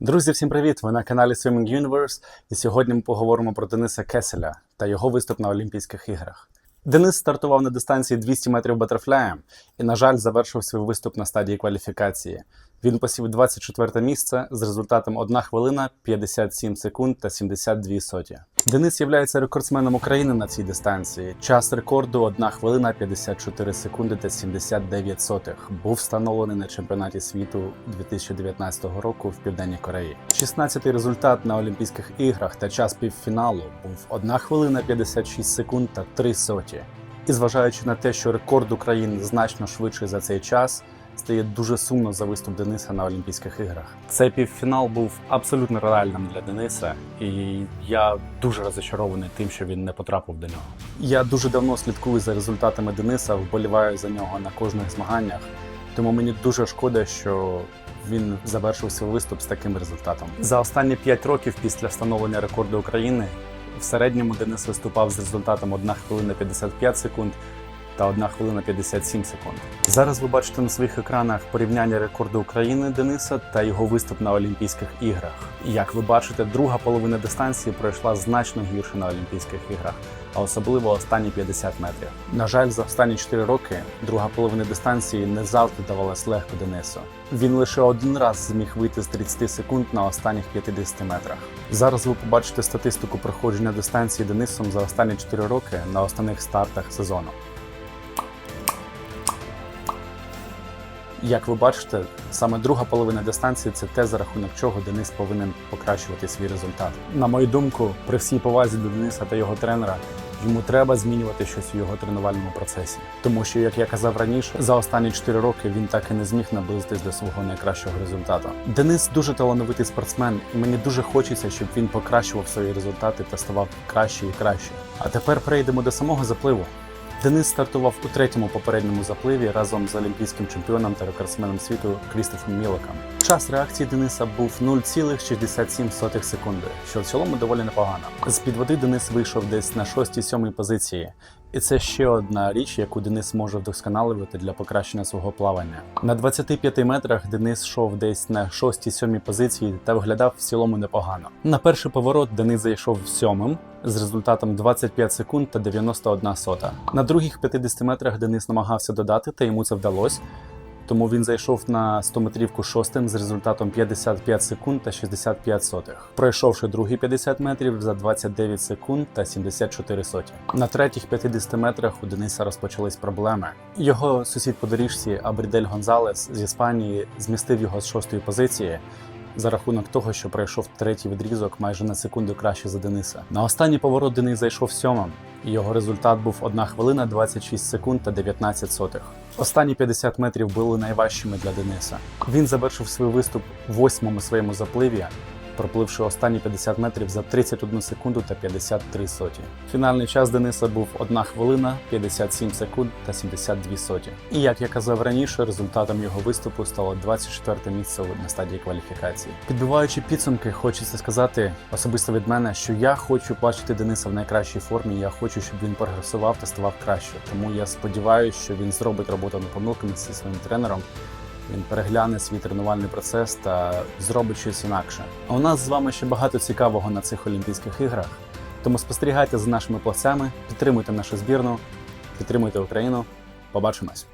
Друзі, всім привіт! Ви на каналі Swimming Universe, і сьогодні ми поговоримо про Дениса Кеселя та його виступ на Олімпійських іграх. Денис стартував на дистанції 200 метрів батерфляєм і, на жаль, завершив свій виступ на стадії кваліфікації. Він посів 24 місце з результатом 1 хвилина 57 секунд та 72 соті. Денис є рекордсменом України на цій дистанції. Час рекорду 1 хвилина 54 секунди та 79 сотих. Був встановлений на чемпіонаті світу 2019 року в Південній Кореї. 16-й результат на Олімпійських іграх та час півфіналу був 1 хвилина 56 секунд та 3 соті. І зважаючи на те, що рекорд України значно швидший за цей час, стає дуже сумно за виступ Дениса на Олімпійських іграх. Цей півфінал був абсолютно реальним для Дениса, і я дуже розочарований тим, що він не потрапив до нього. Я дуже давно слідкую за результатами Дениса, вболіваю за нього на кожних змаганнях, тому мені дуже шкода, що. Він завершив свій виступ з таким результатом. За останні 5 років після встановлення рекорду України в середньому Денис виступав з результатом 1 хвилина 55 секунд та 1 хвилина 57 секунд. Зараз ви бачите на своїх екранах порівняння рекорду України Дениса та його виступ на Олімпійських іграх. Як ви бачите, друга половина дистанції пройшла значно гірше на Олімпійських іграх, а особливо останні 50 метрів. На жаль, за останні 4 роки друга половина дистанції не завжди давалась легко Денису. Він лише один раз зміг вийти з 30 секунд на останніх 50 метрах. Зараз ви побачите статистику проходження дистанції Денисом за останні 4 роки на основних стартах сезону. Як ви бачите, саме друга половина дистанції це те, за рахунок чого Денис повинен покращувати свій результат. На мою думку, при всій повазі до Дениса та його тренера. Йому треба змінювати щось у його тренувальному процесі, тому що, як я казав раніше, за останні 4 роки він так і не зміг наблизитись до свого найкращого результату. Денис дуже талановитий спортсмен, і мені дуже хочеться, щоб він покращував свої результати та ставав краще і краще. А тепер перейдемо до самого запливу. Денис стартував у третьому попередньому запливі разом з олімпійським чемпіоном та рекордсменом світу Крістофом Мілоком. Час реакції Дениса був 0,67 секунди, що в цілому доволі непогано. З під води Денис вийшов десь на 6-7 позиції. І це ще одна річ, яку Денис може вдосконалювати для покращення свого плавання. На 25 метрах Денис йшов десь на 6-7 позиції та виглядав в цілому непогано. На перший поворот Денис зайшов сьомим з результатом 25 секунд та 91 сота. На других 50 метрах Денис намагався додати, та йому це вдалося. Тому він зайшов на 100 метрівку шостим з результатом 55 секунд та 65 сотих, пройшовши другі 50 метрів за 29 секунд та 74 соті. На третіх 50 метрах у Дениса розпочались проблеми. Його сусід по доріжці Абрідель Гонзалес з Іспанії змістив його з шостої позиції. За рахунок того, що пройшов третій відрізок майже на секунду краще за Дениса. На останній поворот Денис зайшов сьомим, і його результат був 1 хвилина 26 секунд та 19 сотих. Останні 50 метрів були найважчими для Дениса. Він завершив свій виступ восьмому своєму запливі, пропливши останні 50 метрів за 31 секунду та 53 соті. Фінальний час Дениса був 1 хвилина, 57 секунд та 72 соті. І як я казав раніше, результатом його виступу стало 24 місце на стадії кваліфікації. Підбиваючи підсумки, хочеться сказати особисто від мене, що я хочу бачити Дениса в найкращій формі. Я хочу, щоб він прогресував та ставав краще. Тому я сподіваюся, що він зробить роботу над помилками зі своїм тренером. Він перегляне свій тренувальний процес та зробить щось інакше. А у нас з вами ще багато цікавого на цих Олімпійських іграх. Тому спостерігайте за нашими плавцями, підтримуйте нашу збірну, підтримуйте Україну. Побачимось!